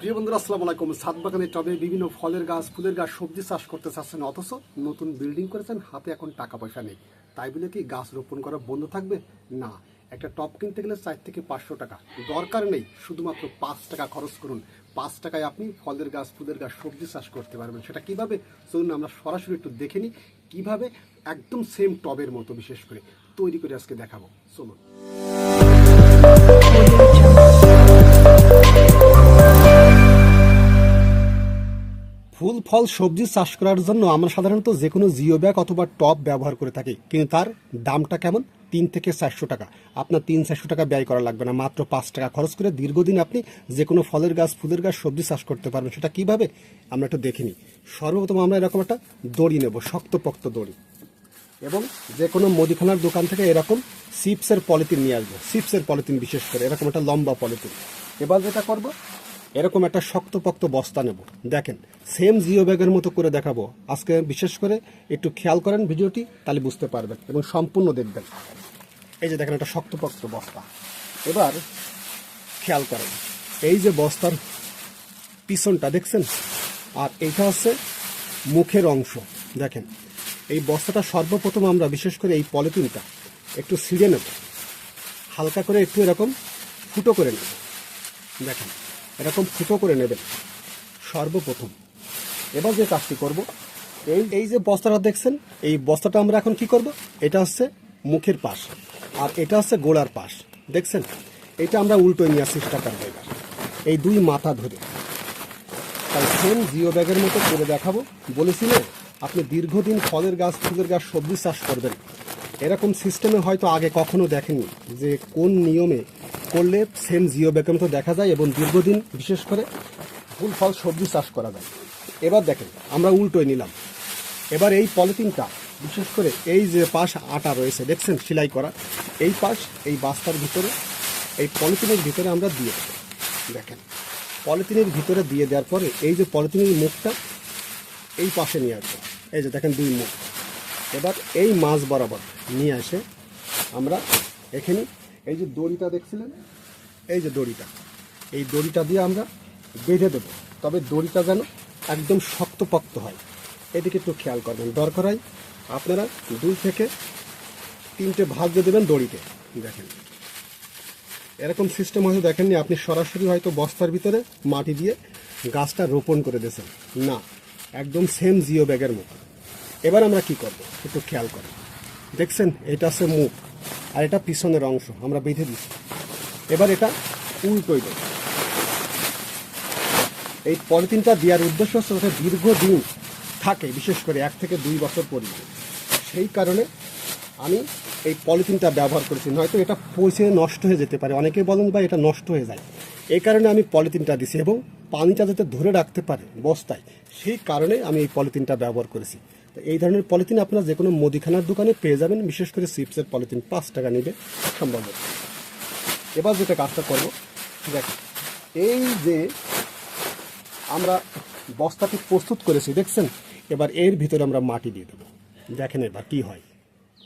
প্রিয় বন্ধুরা, আসসালামু আলাইকুম। সাত বাগানের টবে বিভিন্ন ফলের গাছ, ফুলের গাছ, সবজি চাষ করতে চাচ্ছেন, অথচ নতুন বিল্ডিং করেছেন, হাতে এখন টাকা পয়সা নেই। তাই বলে কি, গাছ রোপণ করা বন্ধ থাকবে? না, একটা টপ কিনতে গেলে চার থেকে পাঁচশো টাকা। দরকার নেই, শুধুমাত্র পাঁচ টাকা খরচ করুন। পাঁচ টাকায় আপনি ফলের গাছ, ফুলের গাছ, সবজি চাষ করতে পারবেন। সেটা কীভাবে? চলুন আমরা সরাসরি একটু দেখে নিই। কীভাবে? একদম সেম টবের মতো বিশেষ করে। তৈরি করে আজকে দেখাবো। চলুন। ফুল, ফল, সবজি চাষ করার জন্য আমরা সাধারণত যে কোনো জিও ব্যাগ অথবা টপ ব্যবহার করে থাকি। কিন্তু তার দামটা কেমন? তিন থেকে চারশো টাকা। আপনার তিন, চারশো টাকা ব্যয় করা লাগবে না। মাত্র পাঁচ টাকা খরচ করে দীর্ঘদিন আপনি যে কোনো ফলের গাছ, ফুলের গাছ, সবজি চাষ করতে পারবেন। সেটা কীভাবে? আমরা একটু দেখে নিই। সর্বপ্রথম আমরা এরকম একটা দড়ি নেব, শক্তপোক্ত দড়ি। এবং যে কোনো মুদিখানার দোকান থেকে এরকম চিপসের পলিথিন নিয়ে আসব। চিপসের পলিথিন বিশেষ করে, এরকম একটা লম্বা পলিথিন। এবার যেটা করব এরকম একটা শক্তপোক্ত বস্তা নেব। দেখেন সেম জিও ব্যাগের মতো করে দেখাবো। আজকে বিশেষ করে একটু খেয়াল করেন ভিডিওটি, তাহলে বুঝতে পারবেন এবং সম্পূর্ণ দেখবেন। এই যে দেখেন, একটা শক্তপোক্ত বস্তা। এবার খেয়াল করেন, এই যে বস্তার পিছনটা দেখছেন? আর এইটা হচ্ছে মুখের অংশ। দেখেন, এই বস্তাটা সর্বপ্রথম আমরা বিশেষ করে এই পলিথিনটা একটু ছিঁড়ে নেব। হালকা করে একটু এরকম ফুটো করে নেব। দেখেন এরকম ফুটো করে নেবেন। সর্বপ্রথম। এবার যে কাজটি করব, এই এই যে বস্তাটা দেখছেন, এই বস্তাটা আমরা এখন কি করব? এটা হচ্ছে মুখের পাশ আর এটা হচ্ছে গোড়ার পাশ। দেখছেন? এটা আমরা উল্টো নেওয়ার চেষ্টা করব এবার। এই দুই মাথা ধরে। তাই সেম জিও ব্যাগের মতো করে দেখাবো। বলেছিলেন আপনি দীর্ঘদিন ফলের গাছ, ফুলের গাছ সবজি চাষ করবেন। এরকম সিস্টেমে হয়তো আগে কখনো দেখেননি যে কোন নিয়মে করলে সেম জিও ব্যাগের মতো দেখা যায় এবং দীর্ঘদিন বিশেষ করে ফুল ফল সবজি চাষ করা যায়। এবার দেখেন, আমরা উল্টোয় নিলাম। এবার এই পলিথিনটা, বিশেষ করে এই যে পাশ আটা রয়েছে, দেখছেন সেলাই করা, এই পাশ, এই বাস্তার ভিতরে, এই পলিথিনের ভিতরে আমরা দিয়ে দেখেন, পলিথিনের ভিতরে দিয়ে দেওয়ার পরে এই যে পলিথিনের মুখটা, এই পাশে নিয়ে আসব। এই যে দেখেন দুই মুখ। এবার এই মাছ বরাবর নিয়ে আসে আমরা এখানে এই যে দড়িটা দেখছিলেন? এই যে দড়িটা। এই দড়িটা দিয়ে আমরা বেঁধে দেবো। তবে দড়িটা যেন একদম শক্তপোক্ত হয়। এদিকে একটু খেয়াল করবেন। দরকার হয় আপনারা দুই থেকে তিনটে ভাগ দিয়ে দেবেন দড়িতে। দেখেন। এরকম সিস্টেম হয়তো দেখেননি। আপনি সরাসরি হয়তো বস্তার ভিতরে মাটি দিয়ে গাছটা রোপণ করে দিয়েছেন। না, একদম সেম জিও ব্যাগের মতো। এবার আমরা কি করব? একটু খেয়াল করেন দেখছেন, এটা হচ্ছে মুখ, আর এটা পিছনের অংশ, আমরা বেঁধে দিচ্ছি। এবার এটা উল্টোই দেব এই পলিথিনটা দেওয়ার উদ্দেশ্য হচ্ছে দীর্ঘদিন থাকে, বিশেষ করে এক থেকে দুই বছর পর্যন্ত। সেই কারণে আমি এই পলিথিনটা ব্যবহার করেছি, নয়তো এটা পচে নষ্ট হয়ে যেতে পারে। অনেকে বলেন বা এটা নষ্ট হয়ে যায়। এই কারণে আমি পলিথিনটা দিছি এবং পানিটা যাতে ধরে রাখতে পারে বস্তায়, সেই কারণে আমি এই পলিথিনটা ব্যবহার করেছি। এই ধরনের পলিথিন আপনারা যে কোনো মুদিখানার দোকানে পেয়ে যাবেন, বিশেষ করে চিপসের পলিথিন, পাঁচ টাকা নেবে সম্ভবত। এবার যেটা কাজটা করব দেখ এই যে আমরা বস্তাটি প্রস্তুত করেছি, দেখছেন? এবার এর ভিতরে আমরা মাটি দিয়ে দেবো। দেখেন এবার কি হয়।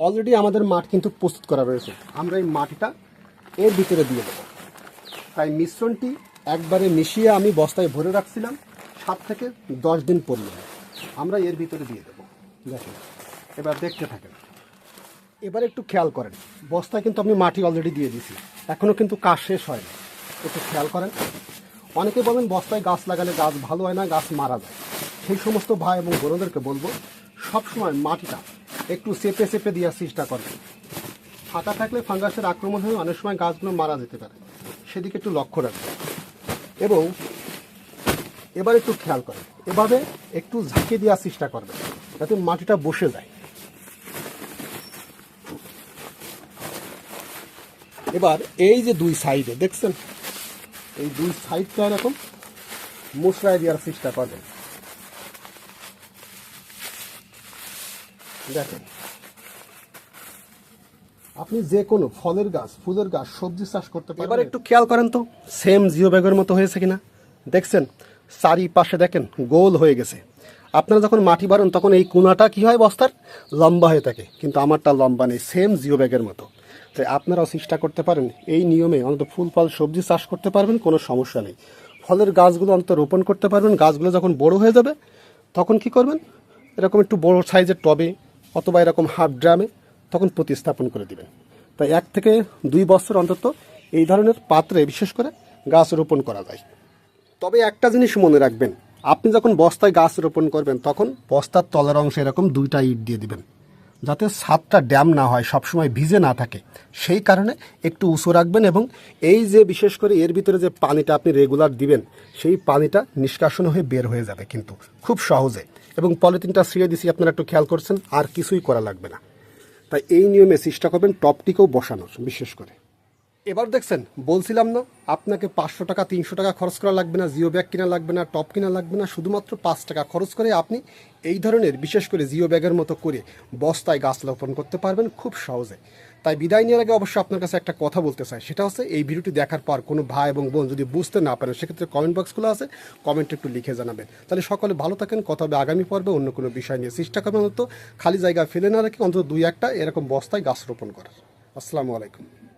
অলরেডি আমাদের মাঠ কিন্তু প্রস্তুত করা রয়েছে। আমরা এই মাটিটা এর ভিতরে দিয়ে দেবো। তাই মিশ্রণটি একবারে মিশিয়ে আমি বস্তায় ভরে রাখছিলাম, সাত থেকে দশ দিন পরিমাণে। আমরা এর ভিতরে দিয়ে দেবো। দেখেন এবার দেখতে থাকেন। এবার একটু খেয়াল করেন। বস্তায় কিন্তু আমি মাটি অলরেডি দিয়ে দিয়েছি। এখনও কিন্তু কাজ শেষ হয়নি একটু খেয়াল করেন। অনেকে বলেন বস্তায় গাছ লাগালে গাছ ভালো হয় না, গাছ মারা যায়। সেই সমস্ত ভাই এবং বোনদেরকে বলব, সবসময় মাটিটা একটু চেপে চেপে দেওয়ার চেষ্টা করবেন ফাঁকা থাকলে ফাঙ্গাসের আক্রমণ হয়ে অনেক সময় গাছগুলো মারা যেতে পারে। সেদিকে একটু লক্ষ্য রাখবেন। এবং এবার একটু খেয়াল করেন। এভাবে একটু ঝাঁকে দেওয়ার চেষ্টা করবেন। যাতে মাটিটা বসে যায়। এবার এই যে দুই সাইডে, দেখছেন? এই দুই সাইডটা এরকম মুসরায় দেওয়ার চেষ্টা করবেন দেখেন। আপনি যে কোনো ফলের গাছ, ফুলের গাছ, সবজি চাষ করতে পারেন এবার একটু খেয়াল করেন তো, সেম জিও ব্যাগের মতো হয়েছে কিনা। দেখছেন? চারিপাশে দেখেন, গোল হয়ে গেছে। আপনারা যখন মাটি বাড়েন, তখন এই কোনাটা কি হয় বস্তার? লম্বা হয়ে থাকে। কিন্তু আমারটা লম্বা নেই সেম জিও ব্যাগের মতো। তাই আপনারাও চেষ্টা করতে পারেন, এই নিয়মে অন্তত ফুল, ফল, সবজি চাষ করতে পারবেন, কোনো সমস্যা নেই। ফলের গাছগুলো অন্তত রোপণ করতে পারবেন, গাছগুলো যখন বড় হয়ে যাবে, তখন কি করবেন? এরকম একটু বড় সাইজের টবে অথবা এরকম হাফ ড্রামে তখন প্রতিস্থাপন করে দিবেন। তাই এক থেকে দুই বছর অন্তত এই ধরনের পাত্রে বিশেষ করে গাছ রোপণ করা যায়। তবে একটা জিনিস মনে রাখবেন আপনি যখন বস্তায় গাছ রোপণ করবেন, তখন বস্তার তলের অংশে এরকম দুইটা ইট দিয়ে দিবেন। যাতে ছাদটা ড্যাম না হয়, সবসময় ভিজে না থাকে। সেই কারণে একটু উঁচু রাখবেন এবং এই যে বিশেষ করে এর ভিতরে যে পানিটা আপনি রেগুলার দিবেন, সেই পানিটা নিষ্কাশন হয়ে বের হয়ে যাবে কিন্তু খুব সহজে। এবং পলিথিনটা ছিঁড়ে দিছি, আপনারা একটু খেয়াল করছেন, আর কিছুই করা লাগবে না। তাই এই নিয়মে চেষ্টা করবেন টপটিকেও বসানোর, বিশেষ করে। এবার দেখছেন, বলছিলাম না, আপনাকে পাঁচশো টাকা, তিনশো টাকা খরচ করা লাগবে না, জিও ব্যাগ কিনা লাগবে না, টপ কিনা লাগবে না, শুধুমাত্র পাঁচ টাকা খরচ করে আপনি এই ধরনের, বিশেষ করে জিও ব্যাগের মতো করে বস্তায় গাছ রোপণ করতে পারবেন খুব সহজে। তাই বিদায় নেওয়ার আগে অবশ্যই আপনার কাছে একটা কথা বলতে চাই, সেটা হচ্ছে এই ভিডিওটি দেখার পর কোনো ভাই এবং বোন যদি বুঝতে না পারেন, সেক্ষেত্রে কমেন্ট বক্সগুলো আছে কমেন্টে একটু লিখে জানাবেন। তাহলে সকলে ভালো থাকেন, কথা হবে আগামী পর্বে, অন্য কোনো বিষয় নিয়ে চেষ্টা করবেন। অন্তত খালি জায়গা ফেলে না রেখে অন্তত দুই একটা এরকম বস্তায় গাছ রোপণ করার। আসসালামু আলাইকুম।